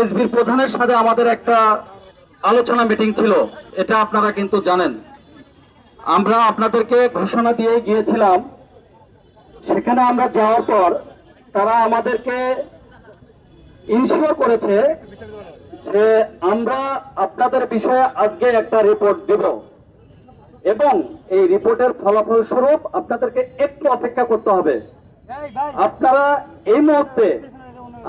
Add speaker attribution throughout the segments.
Speaker 1: এসবির প্রধানের সাথে আমাদের একটা আলোচনা মিটিং ছিল, এটা আপনারা কিন্তু জানেন। আমরা আপনাদেরকে ঘোষণা দিয়ে গিয়েছিলাম, সেখানে আমরা যাওয়ার পর তারা আমাদেরকে ইনশিওর করেছে যে আমরা আপনাদের বিষয়ে আজকে একটা রিপোর্ট দেব। এবং এই রিপোর্টের ফলাফল স্বরূপ আপনাদেরকে একটু অপেক্ষা করতে হবে। আপনারা এই মুহূর্তে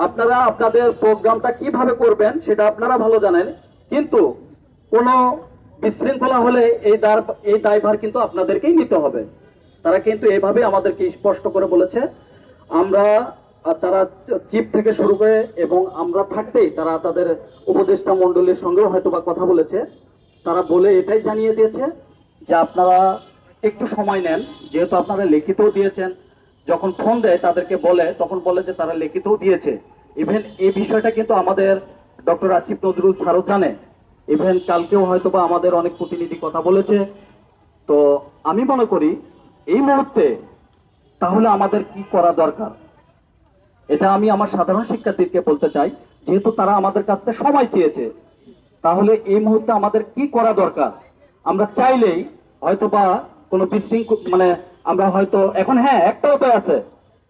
Speaker 1: আপনারা আপনাদের প্রোগ্রামটা কীভাবে করবেন সেটা আপনারা ভালো জানেন। কিন্তু কোনো বিশৃঙ্খলা হলে এই দার, এই দায়ভার কিন্তু আপনাদেরকেই নিতে হবে। তারা কিন্তু এইভাবে আমাদেরকে স্পষ্ট করে বলেছে। আমরা তারা চিফ থেকে শুরু করে এবং আমরা থাকতেই তারা তাদের উপদেষ্টা মণ্ডলীর সঙ্গেও হয়তো বা কথা বলেছে। তারা বলে এটাই জানিয়ে দিয়েছে যে আপনারা একটু সময় নেন, যেহেতু আপনারা লিখিতও দিয়েছেন। যখন ফোন দেয় তাদেরকে বলে, তখন বলে যে তারা লিখিতও দিয়েছে। ইভেন এই বিষয়টা কিন্তু আমাদের ডক্টর আসিফ নজরুল ছাড়ও জানে। ইভেন কালকেও হয়তো বা আমাদের অনেক প্রতিনিধি কথা বলেছে। তো আমি মনে করি, এই মুহূর্তে তাহলে আমাদের কি করা দরকার? এটা আমি আমার সাধারণ শিক্ষার্থীকে বলতে চাই, যেহেতু তারা আমাদের কাছ থেকে সময় চেয়েছে, তাহলে এই মুহূর্তে আমাদের কি করা দরকার? আমরা চাইলেই হয়তো বা কোনো বিশৃঙ্খল মানে আমরা হয়তো এখন হ্যাঁ একটা উপায় আছে।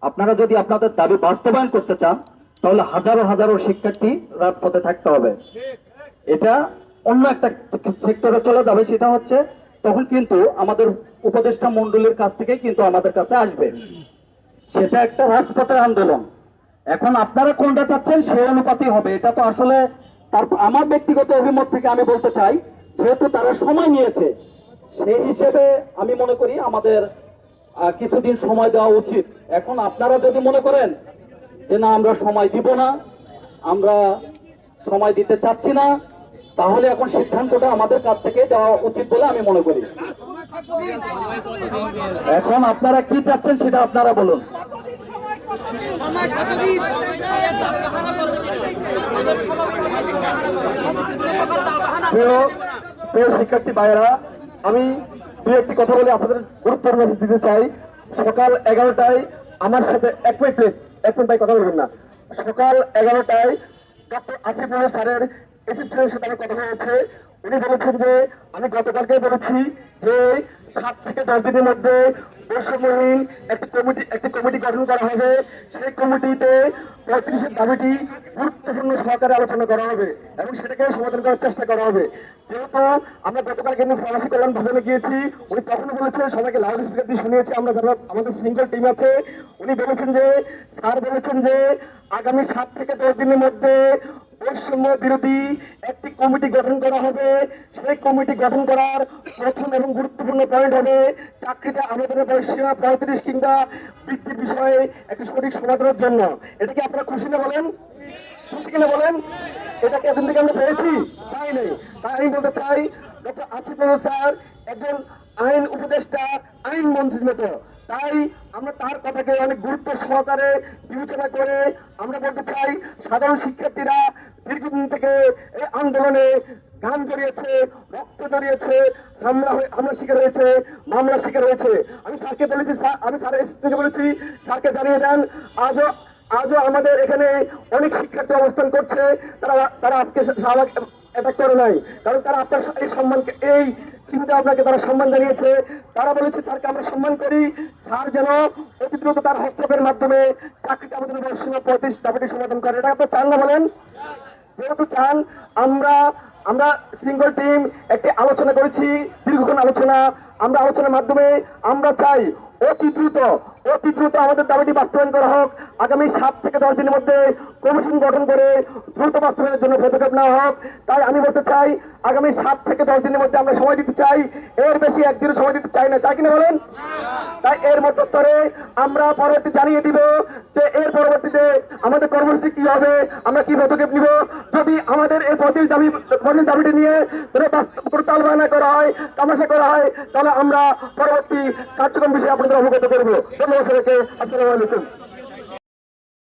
Speaker 1: আপনারা যদি আপনাদের দাবি বাস্তবায়ন করতে চান, তাহলে হাজারো হাজারো শিক্ষার্থী রাজপথে থাকতে হবে। এটা অন্য একটা সেক্টরে চলে যাবে, সেটা হচ্ছে তখন কিন্তু আমাদের উপদেষ্টা মন্ডলীর কাছ থেকেই কিন্তু আমাদের কাছে আসবে। সেটা একটা রাজপথের আন্দোলন। এখন আপনারা কোনটা চাচ্ছেন সেই অনুপাতই হবে। এটা তো আসলে তার আমার ব্যক্তিগত অভিমত থেকে আমি বলতে চাই, যেহেতু তারা সময় নিয়েছে, সেই হিসেবে আমি মনে করি আমাদের কিছুদিন সময় দেওয়া উচিত। এখন আপনারা যদি মনে করেন যে না, আমরা সময় দিব না, আমরা সময় দিতে চাচ্ছি না, তাহলে এখন সিদ্ধান্তটা আমাদের কাছ থেকে দেওয়া উচিত বলে আমি মনে করি। এখন আপনারা কি চাচ্ছেন সেটা আপনারা বলুন। প্রিয় শিক্ষার্থী ভাইয়েরা, আমি দু একটি কথা বলে আপনাদের গুরুত্বপূর্ণ দিতে চাই। সকাল এগারোটায় আমার সাথে এক মিনিট please, এক মিনিট কথা বলবেন না। সকাল এগারোটায় ডক্টর আসিফ স্যারের কথা বলেছেন যে, আমি গতকালকে বলেছি যে, সাত থেকে দশ দিনের মধ্যে বৈষম্যহীন একটি কমিটি একটি কমিটি গঠন করা হবে। সেই কমিটিতে পঁয়ত্রিশের দাবিটি গুরুত্বপূর্ণ সহকারে আলোচনা করা হবে এবং সেটাকে সমাধান করার চেষ্টা করা হবে। যেহেতু আমরা গতকাল কিন্তু ফরাসি কল্যাণ ভবনে গিয়েছি, উনি তখনও বলেছেন, সবাইকে লাউড স্পিকার দিয়ে শুনিয়েছি, আমরা যারা আমাদের সিঙ্গেল টিম আছে, উনি বলেছেন যে, স্যার বলেছেন যে, আগামী সাত থেকে দশ দিনের মধ্যে বৈষম্য বিরোধী একটি কমিটি গঠন করা হবে। সেই কমিটি গঠন করার প্রথম এবং গুরুত্বপূর্ণ পয়েন্ট হবে চাকরিতে আবেদনের বয়সীমা পঁয়ত্রিশ কিংবা বৃদ্ধির বিষয়ে একটি সঠিক সমাধানের জন্য। এটা কি আপনারা খুশি না বলেন? খুশি কিনা বলেন? এটাকে এখন থেকে আমরা পেরেছি? তাই নেই। তাই আমি বলতে চাই, ডক্টর আসিফ স্যার একজন আইন উপদেষ্টা, আইন মন্ত্রীর মতো। তাই আমরা তার কথাকে অনেক গুরুত্ব সহকারে বিবেচনা করে আমরা বলতে চাই, সাধারণ শিক্ষার্থীরা দীর্ঘদিন থেকে এই আন্দোলনে গান জড়িয়েছে, রক্ত জড়িয়েছে, হামলা হামলা শিকার হয়েছে, মামলা শিকার হয়েছে। আমি স্যারকে বলেছি আমি স্যারের থেকে বলেছি, স্যারকে জানিয়ে দেন, আজও আজও আমাদের এখানে অনেক শিক্ষার্থী অবস্থান করছে, তারা তারা আজকে অ্যাটাক করে নাই। কারণ তারা আপনার এই সম্মানকে এই চিন্তা আপনাকে তারা সম্মান জানিয়েছে। তারা বলেছে, স্যারকে আমরা সম্মান করি। স্যার যেন অতি দ্রুত তার হস্তক্ষেপের মাধ্যমে চাকরিটা আমাদের বয়সীমা পঁয়ত্রিশ দাবিটি সমাধান করে। এটা আপনার চান না বলেন? যেহেতু চান, আমরা আমরা সিঙ্গল টিম একটি আলোচনা করেছি, দীর্ঘক্ষণ আলোচনা। আমরা আলোচনার মাধ্যমে আমরা চাই অতি দ্রুত অতি দ্রুত আমাদের দাবিটি বাস্তবায়ন করা হোক। আগামী সাত থেকে দশ দিনের মধ্যে কমিশন গঠন করে দ্রুত বাস্তবায়নের জন্য পদক্ষেপ নেওয়া হোক। তাই আমি বলতে চাই, আগামী সাত থেকে দশ দিনের মধ্যে আমরা সময় দিতে চাই। এর বেশি একদিনও সময় দিতে চাই না। চাই কিনা বলেন? তাই এর মধ্যস্তরে আমরা পরবর্তী জানিয়ে দিব যে এর পরবর্তীতে আমাদের কর্মসূচি কি হবে, আমরা কি পদক্ষেপ নিব। যদি আমাদের এই পঁচিশ দাবি পঁচিশ দাবিটি নিয়ে কোনো বাস্তব- করা হয়, তামাশা করা হয়, তাহলে আমরা পরবর্তী কার্যক্রম বিষয়ে আপনাদের অবগত করব। ধন্যবাদ সবাইকে আসসালামু আলাইকুম।